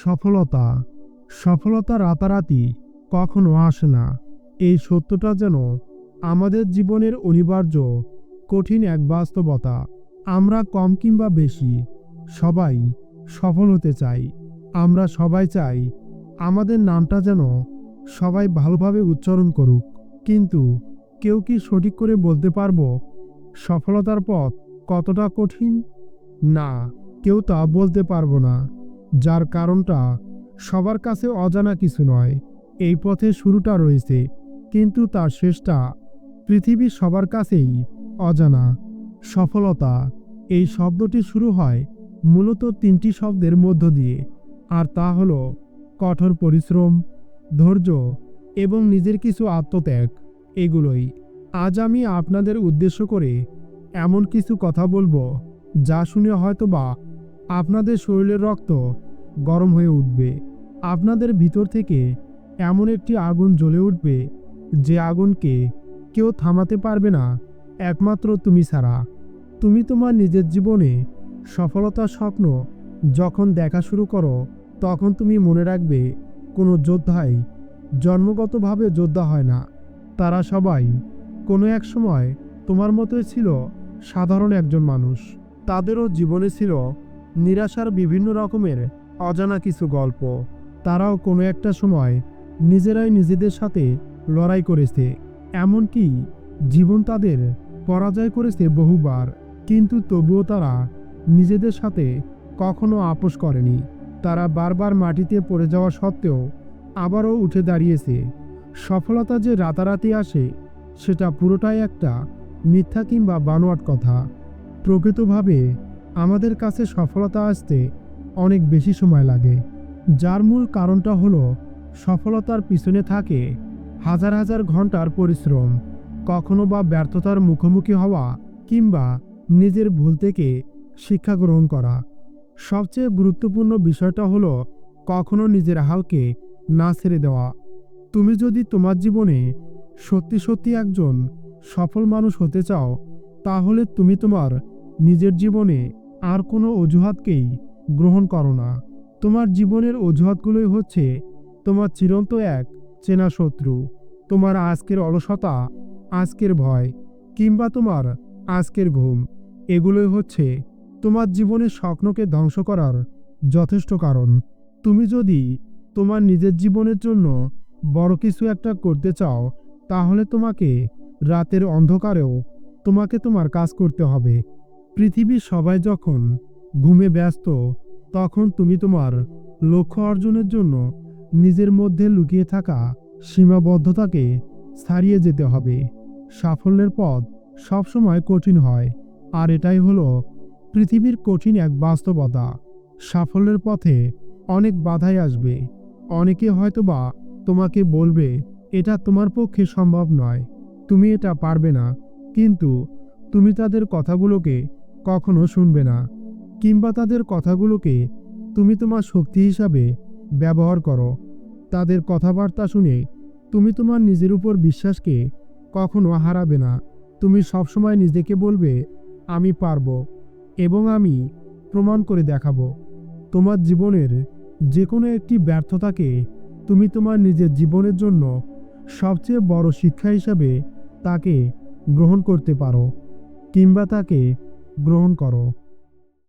সফলতা। সফলতা রাতারাতি কখনো আসে না। এই সত্যটা যেন আমাদের জীবনের অনিবার্য, কঠিন এক বাস্তবতা। আমরা কম কিংবা বেশি সবাই সফল হতে চাই। আমরা সবাই চাই আমাদের নামটা যেন সবাই ভালোভাবে উচ্চারণ করুক। কিন্তু কেউ কি সঠিক করে বলতে পারব সফলতার পথ কতটা কঠিন? না, কেউ তা বলতে পারব না। যার কারণটা সবার কাছে অজানা কিছু নয়। এই পথে শুরুটা রয়েছে, কিন্তু তার শেষটা পৃথিবীর সবার কাছেই অজানা। সফলতা, এই শব্দটি শুরু হয় মূলত তিনটি শব্দের মধ্য দিয়ে, আর তা হলো কঠোর পরিশ্রম, ধৈর্য এবং নিজের কিছু আত্মত্যাগ। এগুলোই আজ আমি আপনাদের উদ্দেশ্য করে এমন কিছু কথা বলব যা শুনে হয়তো বা আপনাদের শরীরের রক্ত গরম হয়ে উঠবে। আপনাদের ভিতর থেকে এমন একটি আগুন জ্বলে উঠবে যে আগুনকে কেউ থামাতে পারবে না, একমাত্র তুমি ছাড়া। তুমি তোমার নিজের জীবনে সফলতার স্বপ্ন যখন দেখা শুরু করো, তখন তুমি মনে রাখবে কোনো যোদ্ধাই জন্মগতভাবে যোদ্ধা হয় না। তারা সবাই কোনো এক সময় তোমার মতোই ছিল সাধারণ একজন মানুষ। তাদেরও জীবনে ছিল নিরাশার বিভিন্ন রকমের অজানা কিছু গল্প। তারাও কোনো একটা সময় নিজেরাই নিজেদের সাথে লড়াই করেছে। এমনকি জীবন তাদের পরাজয় করেছে বহুবার। কিন্তু তবুও তারা নিজেদের সাথে কখনো আপোষ করেনি। তারা বারবার মাটিতে পড়ে যাওয়া সত্ত্বেও আবারও উঠে দাঁড়িয়েছে। সফলতা যে রাতারাতি আসে, সেটা পুরোটাই একটা মিথ্যা কিংবা বানোয়াট কথা। প্রকৃতভাবে আমাদের কাছে সফলতা আসতে অনেক বেশি সময় লাগে। যার মূল কারণটা হলো, সফলতার পিছনে থাকে হাজার হাজার ঘণ্টার পরিশ্রম। কখনো বা ব্যর্থতার মুখোমুখি হওয়া কিংবা নিজের ভুল থেকে শিক্ষা গ্রহণ করা। সবচেয়ে গুরুত্বপূর্ণ বিষয়টা হলো, কখনো নিজের হালকে না ছেড়ে দেওয়া। তুমি যদি তোমার জীবনে সত্যি সত্যি একজন সফল মানুষ হতে চাও, তাহলে তুমি তোমার নিজের জীবনে আর কোনো অজুহাতকেই গ্রহণ করো না। তোমার জীবনের অজুহাতগুলোই হচ্ছে তোমার চিরন্ত এক চেনা শত্রু, তোমার আজকের অলসতা, আজকের ভয়, কিংবা তোমার আজকের ঘুম। এগুলোই হচ্ছে তোমার জীবনের স্বপ্নকে ধ্বংস করার যথেষ্ট কারণ। তুমি যদি তোমার নিজের জীবনের জন্য বড় কিছু একটা করতে চাও, তাহলে তোমাকে রাতের অন্ধকারেও তোমাকে তোমার কাজ করতে হবে। পৃথিবীর সবাই যখন ঘুমে ব্যস্ত, তখন তুমি তোমার লক্ষ্য অর্জনের জন্য নিজের মধ্যে লুকিয়ে থাকা সীমাবদ্ধতাকে ছাড়িয়ে যেতে হবে। সাফল্যের পথ সবসময় কঠিন হয়, আর এটাই হলো পৃথিবীর কঠিন এক বাস্তবতা। সাফল্যের পথে অনেক বাধাই আসবে। অনেকে হয়তোবা তোমাকে বলবে, এটা তোমার পক্ষে সম্ভব নয়। তুমি এটা পারবে না। কিন্তু তুমি তাদের কথাগুলোকে কখনো শুনবে না, কিংবা তাদের কথাগুলোকে তুমি তোমার শক্তি হিসাবে ব্যবহার করো। তাদের কথাবার্তা শুনে তুমি তোমার নিজের উপর বিশ্বাসকে কখনো হারাবে না। তুমি সবসময় নিজেকে বলবে, আমি পারব এবং আমি প্রমাণ করে দেখাবো। তোমার জীবনের যে কোনো একটি ব্যর্থতাকে তুমি তোমার নিজের জীবনের জন্য সবচেয়ে বড় শিক্ষা হিসাবে তাকে গ্রহণ করতে পারো, কিংবা তাকে গ্রহণ করো